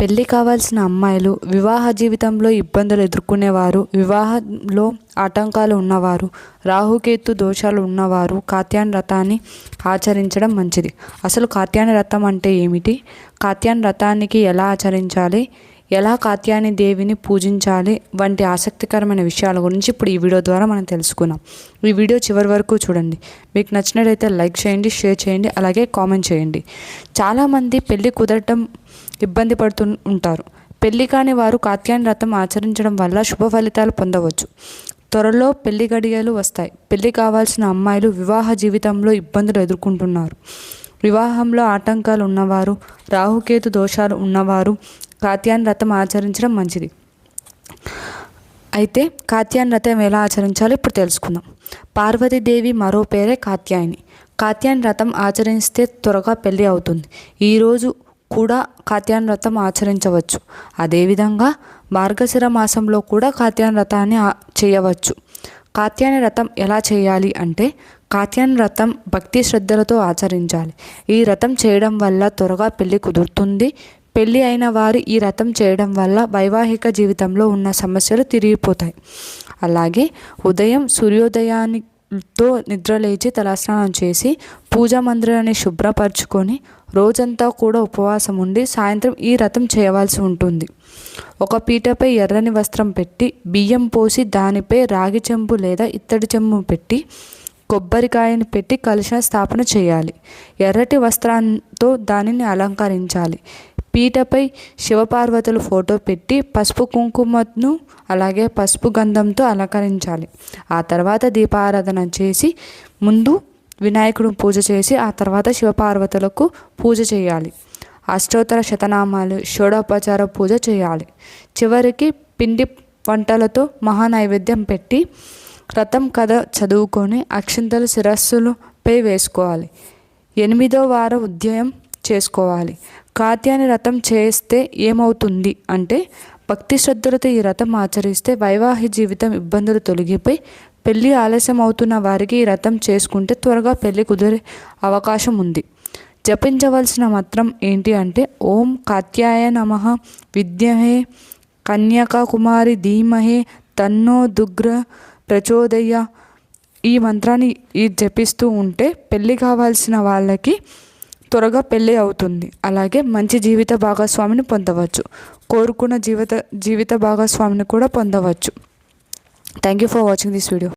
పెళ్ళి కావాల్సిన అమ్మాయిలు వివాహ జీవితంలో ఇబ్బందులు ఎదుర్కొనేవారు వివాహంలో ఆటంకాలు ఉన్నవారు రాహుకేతు దోషాలు ఉన్నవారు కాత్యాన్ రథాన్ని ఆచరించడం మంచిది. అసలు కాత్యాయన రథం అంటే ఏమిటి? కాత్యాన్ రథానికి ఎలా ఆచరించాలి? ఎలా కాత్యాయని దేవిని పూజించాలి వంటి ఆసక్తికరమైన విషయాల గురించి ఇప్పుడు ఈ వీడియో ద్వారా మనం తెలుసుకుందాం. ఈ వీడియో చివరి వరకు చూడండి. మీకు నచ్చినట్లయితే లైక్ చేయండి షేర్ చేయండి అలాగే కామెంట్ చేయండి. చాలామంది పెళ్ళి కుదరటం ఇబ్బంది పడుతూ ఉంటారు. పెళ్ళి కాని వారు కాత్యాయని వ్రతం ఆచరించడం వల్ల శుభ ఫలితాలు పొందవచ్చు. త్వరలో పెళ్ళి గడియలు వస్తాయి. పెళ్ళి కావాల్సిన అమ్మాయిలు వివాహ జీవితంలో ఇబ్బందులు ఎదుర్కొంటున్నారు. వివాహంలో ఆటంకాలు ఉన్నవారు రాహుకేతు దోషాలు ఉన్నవారు కాత్యాయన వ్రతం ఆచరించడం మంచిది. అయితే కాత్యాయన వ్రతం ఎలా ఆచరించాలో ఇప్పుడు తెలుసుకుందాం. పార్వతీదేవి మరో పేరే కాత్యాయని. కాత్యాయన వ్రతం ఆచరిస్తే త్వరగా పెళ్ళి అవుతుంది. ఈరోజు కూడా కాత్యాయన వ్రతం ఆచరించవచ్చు. అదేవిధంగా మార్గశిర మాసంలో కూడా కాత్యాయన వ్రతాన్ని చేయవచ్చు. కాత్యాయన వ్రతం ఎలా చేయాలి అంటే కాత్యాయన వ్రతం భక్తి శ్రద్ధలతో ఆచరించాలి. ఈ వ్రతం చేయడం వల్ల త్వరగా పెళ్ళి కుదురుతుంది. పెళ్ళి అయిన వారు ఈ రథం చేయడం వల్ల వైవాహిక జీవితంలో ఉన్న సమస్యలు తిరిగిపోతాయి. అలాగే ఉదయం సూర్యోదయానితో నిద్రలేచి తలస్నానం చేసి పూజా మందిరాన్ని శుభ్రపరచుకొని రోజంతా కూడా ఉపవాసం ఉండి సాయంత్రం ఈ రథం చేయవలసి ఉంటుంది. ఒక పీటపై ఎర్రని వస్త్రం పెట్టి బియ్యం పోసి దానిపై రాగి చెంబు లేదా ఇత్తడి చెంబు పెట్టి కొబ్బరికాయని పెట్టి కలుష స్థాపన చేయాలి. ఎర్రటి వస్త్రంతో దానిని అలంకరించాలి. పీటపై శివపార్వతుల ఫోటో పెట్టి పసుపు కుంకుమను అలాగే పసుపు గంధంతో అలంకరించాలి. ఆ తర్వాత దీపారాధన చేసి ముందు వినాయకుడు పూజ చేసి ఆ తర్వాత శివపార్వతులకు పూజ చేయాలి. అష్టోత్తర శతనామాలు షోడోపచార పూజ చేయాలి. చివరికి పిండి వంటలతో మహానైవేద్యం పెట్టి రథం కథ చదువుకొని అక్షింతలు శిరస్సులపై వేసుకోవాలి. ఎనిమిదో వారం ఉద్యయం చేసుకోవాలి. కాత్యాని రథం చేస్తే ఏమవుతుంది అంటే భక్తి శ్రద్ధలతో ఈ రథం ఆచరిస్తే వైవాహిక జీవితం ఇబ్బందులు తొలగిపోయి పెళ్ళి ఆలస్యం అవుతున్న వారికి ఈ రథం చేసుకుంటే త్వరగా పెళ్ళి కుదిరే అవకాశం ఉంది. జపించవలసిన మంత్రం ఏంటి అంటే ఓం కాత్యాయ నమ విద్యహే కన్యాకుమారి ధీమహే తన్నో దుగ్ర ప్రచోదయ ఈ మంత్రాన్ని ఈ జపిస్తూ ఉంటే పెళ్ళి కావాల్సిన వాళ్ళకి త్వరగా పెళ్ళి అవుతుంది. అలాగే మంచి జీవిత భాగస్వామిని పొందవచ్చు. కోరుకున్న జీవిత జీవిత భాగస్వామిని కూడా పొందవచ్చు. Thank you for watching this video